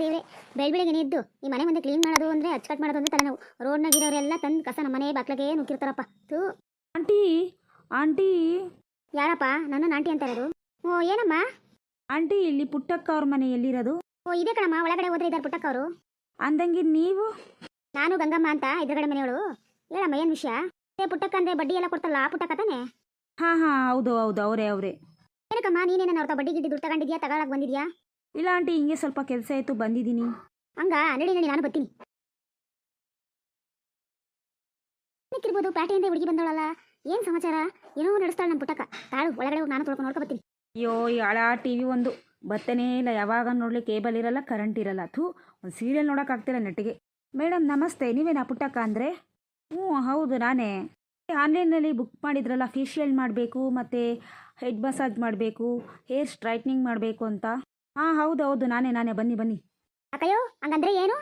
ದೇವ್ರೆ ಬೆಳ್ ಬೆಳಿಗ್ಗೆ ಎದ್ದು ಈ ಮನೆ ಮುಂದೆ ಕ್ಲೀನ್ ಮಾಡೋದು ಅಂದ್ರೆ ಅಚ್ಚಕಟ್ ಮಾಡೋದು ಅಂದ್ರೆ ತಲೆನೋವು. ರೋಡ್ನಾಗಿರೋರೆಲ್ಲ ತಂದು ಕಸ ನಮ್ಮ ಮನೆ ಬಾಗ್ಲಿಗೆ ನುಗ್ಗಿರ್ತಾರಪ್ಪ. ತೂ ಆಂಟಿ ಆಂಟಿ. ಯಾರಪ್ಪ? ನನ್ನ ಆಂಟಿ ಅಂತ ಇರೋದು. ಓ ಏನಮ್ಮ? ಆಂಟಿ ಇಲ್ಲಿ ಪುಟ್ಟಕ್ಕ ಅವ್ರ ಮನೆ ಎಲ್ಲಿರೋದು? ಓ ಇದೆ ಕಣಮ್ಮ. ಒಳಗಡೆ ಹೋದ್ರೆ ಇದಾರೆ ಪುಟ್ಟಕ್ಕ ಅವರು. ಅಂದಂಗೆ ನೀವು? ನಾನು ಗಂಗಮ್ಮ ಅಂತ ಎದುರುಗಡೆ ಮನೆಯವಳು ಹೇಳಮ್ಮ ಏನು ವಿಷಯ? ಏ ಪುಟ್ಟಕ್ಕ ಅಂದ್ರೆ ಬಡ್ಡಿ ಎಲ್ಲ ಕೊಡ್ತಲ್ಲ ಆ ಪುಟ್ಟಕ್ಕ ತಾನೆ? ಹಾಂ ಹಾಂ ಹೌದು ಹೌದು ಅವರೇ ಅವರೇ. ಏನಕ್ಕಮ್ಮ ನೀನೇನ ಅವ್ರ ಬಡ್ಡಿ ಗಿಡ್ಡಿ ದುಡ್ಡು ತಗೊಂಡಿದ್ಯಾ ತಗೊಳಕ್ ಬಂದಿದ್ಯಾ? ಇಲ್ಲ ಆಂಟಿ ಹಿಂಗೆ ಸ್ವಲ್ಪ ಕೆಲಸ ಆಯಿತು ಬಂದಿದ್ದೀನಿ. ಹಂಗ ನಡಿ ನಡಿ ನಾನು ಬರ್ತೀನಿ. ಏನಕ್ಕಿರ್ಬೋದು ಪ್ಯಾಟೆಯಿಂದ ಹುಡುಗಿ ಬಂದವಳಲ್ಲ? ಏನ್ ಸಮಾಚಾರ? ಏನೋ ನಡೆಸ್ತಾಳೆ ನಮ್ಮ ಪುಟ್ಟಕ್ಕ. ತಾಳು ಒಳಗಡೆ ಹೋಗಿ ನಾನು ತೊಳ್ಕೊಂಡು ನೋಡ್ಕೊ ಬರ್ತೀನಿ. ಅಯ್ಯೋ ಈ ಹಳ ಟಿ ವಿ ಒಂದು. ಬತ್ತನೇ ಇಲ್ಲ ಯಾವಾಗ ನೋಡಲಿ ಕೇಬಲ್ ಇರಲ್ಲ ಕರೆಂಟ್ ಇರಲ್ಲ. ಥೂ ಒಂದು ಸೀರಿಯಲ್ ನೋಡೋಕ್ಕಾಗ್ತಿಲ್ಲ ನೆಟ್ಟಿಗೆ. ಮೇಡಮ್ ನಮಸ್ತೆ ನೀವೇನ ಪುಟ್ಟಕ್ಕ ಅಂದರೆ? ಹ್ಞೂ ಹೌದು ನಾನೇ. ಆನ್ಲೈನಲ್ಲಿ ಬುಕ್ ಮಾಡಿದ್ರಲ್ಲ ಫೇಶಿಯಲ್ ಮಾಡಬೇಕು ಮತ್ತು ಹೆಡ್ ಮಸಾಜ್ ಮಾಡಬೇಕು ಹೇರ್ ಸ್ಟ್ರೈಟ್ನಿಂಗ್ ಮಾಡಬೇಕು ಅಂತ. ಹಾಂ ಹೌದು ಹೌದು ನಾನೇ ನಾನೇ ಬನ್ನಿ ಬನ್ನಿ. ಅಕ್ಕಯ್ಯೋ ಹಂಗಂದ್ರೆ ಏನು?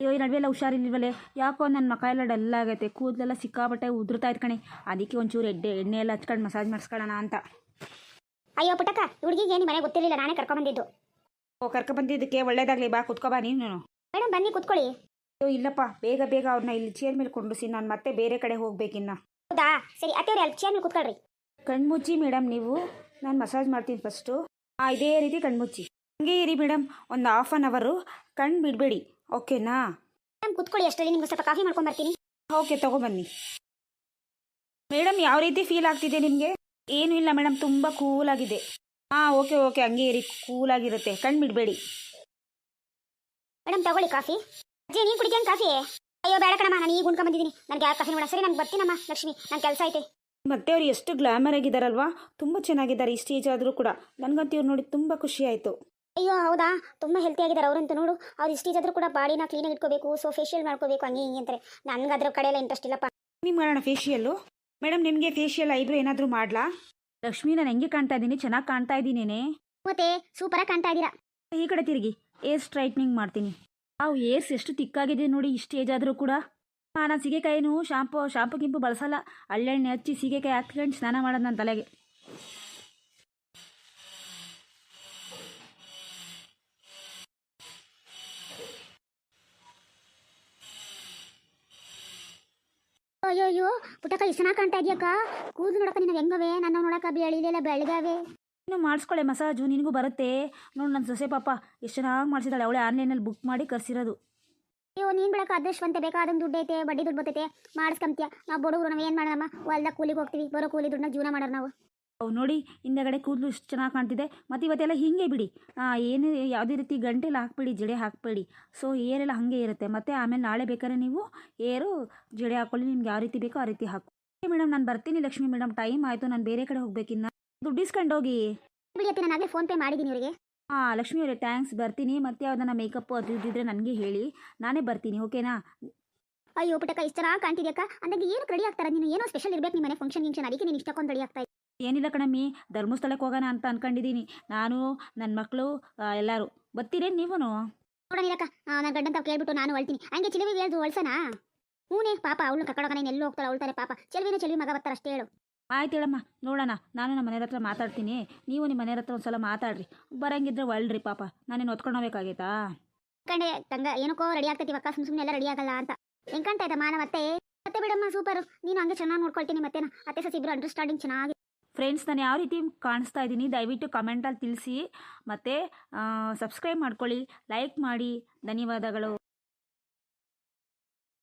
ಅಯ್ಯೋ ಈ ನಡುವೆ ಎಲ್ಲ ಹುಷಾರಿಲ್ವಲ್ಲೇ ಯಾಕೋ ನನ್ನ ಮಕ ಎಲ್ಲ ಡಲ್ ಆಗೈತೆ ಕೂದಲೆಲ್ಲ ಸಿಕ್ಕಾಬಟ್ಟೆ ಉದುರ್ತಾ ಇದೆ ಕಣೆ ಅದಕ್ಕೆ ಒಂಚೂರು ಎಡ್ಡೆ ಎಣ್ಣೆ ಎಲ್ಲ ಹಚ್ಕೊಂಡು ಮಸಾಜ್ ಮಾಡಿಸ್ಕೊಳ್ಳೋಣ ಅಂತ. ಅಯ್ಯೋ ಪುಟ್ಟಕ್ಕ ಹುಡುಗಿಗೆ ಏನು ಮನೆ ಗೊತ್ತಿರಲಿಲ್ಲ ನಾನೇ ಕರ್ಕೊಂಬಂದಿದ್ದು ಓ ಕರ್ಕೊಂಬಂದಿದ್ದಕ್ಕೆ ಒಳ್ಳೇದಾಗಲಿ ಬಾ ಕುತ್ಕೊಬಾ ನೀನು ಮೇಡಮ್ ಬನ್ನಿ ಕುತ್ಕೊಳ್ಳಿ. ಅಯ್ಯೋ ಇಲ್ಲಪ್ಪ ಬೇಗ ಬೇಗ ಅವ್ರನ್ನ ಇಲ್ಲಿ ಚೇರ್ ಮೇಲೆ ಕೊಂಡ್ರಿಸಿ ನಾನು ಮತ್ತೆ ಬೇರೆ ಕಡೆ ಹೋಗ್ಬೇಕಿನ್ನ. ಹೌದಾ? ಸರಿ ಅತ್ತೆ ಅಲ್ಲಿ ಚೇರ್ ಮೇಲೆ ಕುತ್ಕೊಳ್ರಿ. ಕಣ್ಮುಚ್ಚಿ ಮೇಡಮ್ ನೀವು. ನಾನು ಮಸಾಜ್ ಮಾಡ್ತೀನಿ ಫಸ್ಟು ಹಾಂ ಇದೇ ರೀತಿ ಕಣ್ಮುಚ್ಚಿ. ಹಂಗೆ ಇರಿ ಮೇಡಮ್ ಒಂದು ಹಾಫ್ ಆನ್ ಅವರು ಕಣ್ಣು ಬಿಡಬೇಡಿ ಓಕೆನಾ? ಮೇಡಮ್ ಕುತ್ಕೊಳ್ಳಿ ಅಷ್ಟರಲ್ಲಿ ನಿಮ್ಗೆ ಸ್ವಲ್ಪ ಕಾಫಿ ಮಾಡ್ಕೊಂಡು ಬರ್ತೀನಿ. ಓಕೆ ತಗೊಬನ್ನಿ ಮೇಡಮ್ ಯಾವ ರೀತಿ ಫೀಲ್ ಆಗ್ತಿದೆ ನಿಮಗೆ? ಏನೂ ಇಲ್ಲ ಮೇಡಮ್ ತುಂಬ ಕೂಲಾಗಿದೆ ಹಾಂ ಓಕೆ ಓಕೆ ಹಂಗೆ ಇರಿ ಕೂಲಾಗಿರುತ್ತೆ ಕಣ್ಣು ಬಿಡಬೇಡಿ. ಮೇಡಮ್ ತಗೊಳ್ಳಿ ಕಾಫಿ. ಅಜ್ಜಿ ನೀನು ಕುಡಿಕೆ ಕಾಫಿ? ಅಯ್ಯೋ ಬೇಡ ಕಣಮ್ಮ ನಾನು ಈಗ ಉಣ್ಕೊಂಡ್ ಬಂದಿದ್ದೀನಿ. ನನಗೆ ಯಾವ ಕಾಫಿ ನೋಡ? ಸರಿ ನಂಗೆ ಬರ್ತೀನಮ್ಮ ಲಕ್ಷ್ಮಿ ನನ್ನ ಕೆಲಸ ಐತೆ. ಮತ್ತೆ ಅವ್ರು ಎಷ್ಟು ಗ್ಲಾಮರ್ ಆಗಿದಾರಲ್ವಾ? ತುಂಬ ಚೆನ್ನಾಗಿದ್ದಾರೆ ಈ ಸ್ಟೇಜ್ ಆದರೂ ಕೂಡ. ನನಗಂತೂ ಇವ್ರು ನೋಡಿ ತುಂಬ ಖುಷಿ ಆಯ್ತು. ಅಯ್ಯೋ ಹೌದಾ? ತುಂಬ ಹೆಲ್ತಿ ಆಗಿದ್ದಾರೆ ಅವರಂತೂ ನೋಡು. ಅವ್ರು ಆದ್ರೂ ಕೂಡ ಬಾಡಿನ ಕ್ಲೀನಾಗಿ ಇಟ್ಕೋಬೇಕು ಸೊ ಫೇಶಿಯಲ್ ಮಾಡ್ಕೋಬೇಕು ಹಂಗೆ ಹಿಂಗೆ ಅಂತಾರೆ. ನನಗೆ ಅದ್ರ ಕಡೆ ಎಲ್ಲ ಇಂಟ್ರೆಸ್ಟ್ ಇಲ್ಲಪ್ಪ. ನಿಮ್ಗೆ ಮಾಡೋಣ ಫೇಶಿಯಲ್ಲು ಮೇಡಮ್ ನಿಮಗೆ ಫೇಶಿಯಲ್ ಐಬ್ರೋ ಏನಾದರೂ ಮಾಡ್ಲಾ? ಲಕ್ಷ್ಮಿ ನಾನು ಹೆಂಗೆ ಕಾಣ್ತಾ ಇದ್ದೀನಿ? ಚೆನ್ನಾಗಿ ಕಾಣ್ತಾ ಇದ್ದೀನೇನೆ ಮತ್ತೆ ಸೂಪರಾಗಿ ಕಾಣ್ತಾ ಇದ್ದೀರಾ? ಈ ಕಡೆ ತಿರುಗಿ ಏರ್ ಸ್ಟ್ರೈಟ್ನಿಂಗ್ ಮಾಡ್ತೀನಿ. ಅವು ಏರ್ಸ್ ಎಷ್ಟು ತಿಕ್ಕಾಗಿದೆ ನೋಡಿ ಇಷ್ಟು ಏಜ್ ಆದರೂ ಕೂಡ. ಹಾಂ ನಾನು ಸೀಗೆಕಾಯಿನೂ ಶಾಂಪು ಶಾಂಪು ಗಿಂಪು ಬಳಸಲ್ಲ. ಹಳ್ಳೆಣ್ಣೆ ಹಚ್ಚಿ ಸೀಗೆಕಾಯಿ ಹಾಕ್ಕೊಂಡು ಸ್ನಾನ ಮಾಡೋದು ನನ್ನ ತಲೆಗೆ. ಅಯ್ಯೋ ಅಯ್ಯೋ ಪುಟ್ಟಕ್ಕ ಇಷ್ಟು ಚೆನ್ನಾಗಿ ಕಾಣ್ತಾ ಇದೆಯಕ್ಕ. ಕೂದಲು ನೋಡಕ್ಕ ನಿನಗೆ ಹೆಂಗವೆ? ನನ್ನ ನೋಡಕ್ಕ ಬೆಳಿಲಿಲ್ಲ ಬೆಳಗಾವೆ. ಇನ್ನು ಮಾಡಿಸ್ಕೊಳ್ಳೆ ಮಸಾಜು ನಿನಗೂ ಬರುತ್ತೆ. ನೋಡು ನನ್ನ ಸೊಸೆ ಪಾಪ ಎಷ್ಟು ಚೆನ್ನಾಗಿ ಮಾಡಿಸಿದ್ದಾಳೆ ಅವಳೆ ಆನ್ಲೈನಲ್ಲಿ ಬುಕ್ ಮಾಡಿ ಕರ್ಸಿರೋದು. ಅಯ್ಯೋ ನೀನು ಬೆಳಕ ಅದೃಷ್ಟವಂತೆ ಬೇಕಾದಂಗೆ ದುಡ್ಡು ಐತೆ ಬಡ್ಡಿ ದುಡ್ಡು ಬರ್ತೈತೆ ಮಾಡಿಸ್ಕೊಂತೀಯ ನಾವು ಬಡವರು ನಾವು ಏನು ಮಾಡೋಣ ಹೊಲ್ದಾಗ ಕೂಲಿಗೆ ಹೋಗ್ತೀವಿ ಬರೋ ಕೂಲಿ ದುಡ್ಡನ್ನ ಜೀವನ ಮಾಡೋರು ನಾವು. ಅವು ನೋಡಿ ಹಿಂದೆಗಡೆ ಕೂದಲು ಇಷ್ಟು ಚೆನ್ನಾಗಿ ಕಾಣ್ತಿದೆ. ಮತ್ತು ಇವತ್ತೆಲ್ಲ ಹೀಗೆ ಬಿಡಿ. ಏನು ಯಾವುದೇ ರೀತಿ ಗಂಟೆಲ್ಲ ಹಾಕ್ಬೇಡಿ ಜಡೆ ಹಾಕಬೇಡಿ. ಸೊ ಏರೆಲ್ಲ ಹಾಗೆ ಇರುತ್ತೆ. ಮತ್ತು ಆಮೇಲೆ ನಾಳೆ ಬೇಕಾದ್ರೆ ನೀವು ಏರು ಜಡೆ ಹಾಕೊಳ್ಳಿ ನಿಮ್ಗೆ ಯಾವ ರೀತಿ ಬೇಕೋ ಆ ರೀತಿ ಹಾಕು. ಮೇಡಮ್ ನಾನು ಬರ್ತೀನಿ ಲಕ್ಷ್ಮಿ ಮೇಡಮ್ ಟೈಮ್ ಆಯಿತು ನಾನು ಬೇರೆ ಕಡೆ ಹೋಗ್ಬೇಕಿನ್ನ. ದುಡ್ಡು ಇಸ್ಕೊಂಡು ಹೋಗಿ. ಬಿಡಿ ನಾನು ಆಗಲೇ ಫೋನ್ಪೇ ಮಾಡಿದ್ದೀನಿ ಇವರಿಗೆ. ಹಾಂ ಲಕ್ಷ್ಮಿ ಅವರೇ ಥ್ಯಾಂಕ್ಸ್ ಬರ್ತೀನಿ. ಮತ್ತೆ ಯಾವ್ದನ್ನ ಮೇಕಪ್ ಅದು ಇದ್ದಿದ್ರೆ ನನಗೆ ಹೇಳಿ. ನಾನೇ ಬರ್ತೀನಿ ಓಕೆನಾ ಅಯ್ಯೋ ಪುಟ್ಟಕ್ಕ ಇಷ್ಟ ಚೆನ್ನಾಗಿ ಕಾಣ್ತಿದ್ಯಕ್ಕ ಅಂದಾಗ ಏನು ರೆಡಿ ಆಗ್ತಾರೆ? ನೀನು ಏನೋ ಸ್ಪೆಷಲ್ ಇರ್ಬೇಕು ನಿಮ್ಮ ಮನೆ ಫಂಕ್ಷನ್ ಗಿಂಕ್ಷನ್ ಅದಕ್ಕೆ ನೀನು ಇಷ್ಟಕ್ಕೊಂದು ರೆಡಿ ಆಗ್ತಾ ಏನಿಲ್ಲ ಕಣಮ್ಮಿ ಧರ್ಮಸ್ಥಳಕ್ಕೆ ಹೋಗೋಣ ಅಂತ ಅನ್ಕೊಂಡಿದ್ದೀನಿ. ನಾನು ನನ್ನ ಮಕ್ಕಳು ಎಲ್ಲರೂ. ಬರ್ತೀರೇನು ನೀವೂ ನೋಡೋಣಿರಕ್ಕ ನನ್ನ ಗಂಡಂತ ಕೇಳ್ಬಿಟ್ಟು ನಾನು ಹೊಳ್ತೀನಿ ಹಂಗೆ ಚಿಲುವಿಗೆ ಹೇಳ್ದು ಹೊಳ್ಸನ ಹ್ಞೂ ಪಾಪ ಅವಳು ನೀನು ಎಲ್ಲೋ ಹೋಗ್ತಾಳೆ ಅವಳ್ತಾರೆ ಪಾಪ. ಚೆಲುವಿನ ಚೆಲುವಿ ಮಗ ಬರ್ತಾರೆ ಅಷ್ಟೇ ಹೇಳು. ಆಯ್ತು ಹೇಳಮ್ಮ ನೋಡೋಣ. ನಾನು ನಮ್ಮ ಮನೆಯವ್ರ ಹತ್ರ ಮಾತಾಡ್ತೀನಿ. ನೀವು ನಿಮ್ಮ ಮನೆಯವ್ರ ಹತ್ರ ಒಂದ್ಸಲ ಮಾತಾಡ್ರಿ. ಬರಂಗಿದ್ರೆ ಒಳ್ಳ್ರಿ ಪಾಪ. ನಾನೇನು ಹೊತ್ಕೊಂಡೋಗ್ಬೇಕಾಗೈತಾ ಕಂಡೆ ತಂಗ ಏನಕ್ಕೋ ರೆಡಿ ಆಗ್ತೈತಿ ಅಕ್ಕ ಸುಮ್ಮನೆ ಎಲ್ಲ ರೆಡಿ ಆಗಲ್ಲ ಅಂತ. ಹೆಂಗ್ ಕಾಣ್ತಾ ಇದ್ದ ಮತ್ತೆ ಮತ್ತೆ ಬಿಡಮ್ಮ ಸೂಪರ್ ನೀನು ಹಂಗೆ ಚೆನ್ನಾಗಿ ನೋಡ್ಕೊಳ್ತೀನಿ ಮತ್ತೇನ. ಅತ್ತೆ ಸಸಿ ಇಬ್ರು ಅಂಡರ್ಸ್ಟ್ಯಾಂಡಿಂಗ್ ಚೆನ್ನಾಗಿ ಫ್ರೆಂಡ್ಸ್ ನಾನು ಯಾವ ರೀತಿ ಕಾಣಿಸ್ತಾ ಇದ್ದೀನಿ ದಯವಿಟ್ಟು ಕಮೆಂಟಲ್ಲಿ ತಿಳಿಸಿ. ಮತ್ತು ಸಬ್ಸ್ಕ್ರೈಬ್ ಮಾಡ್ಕೊಳ್ಳಿ ಲೈಕ್ ಮಾಡಿ. ಧನ್ಯವಾದಗಳು.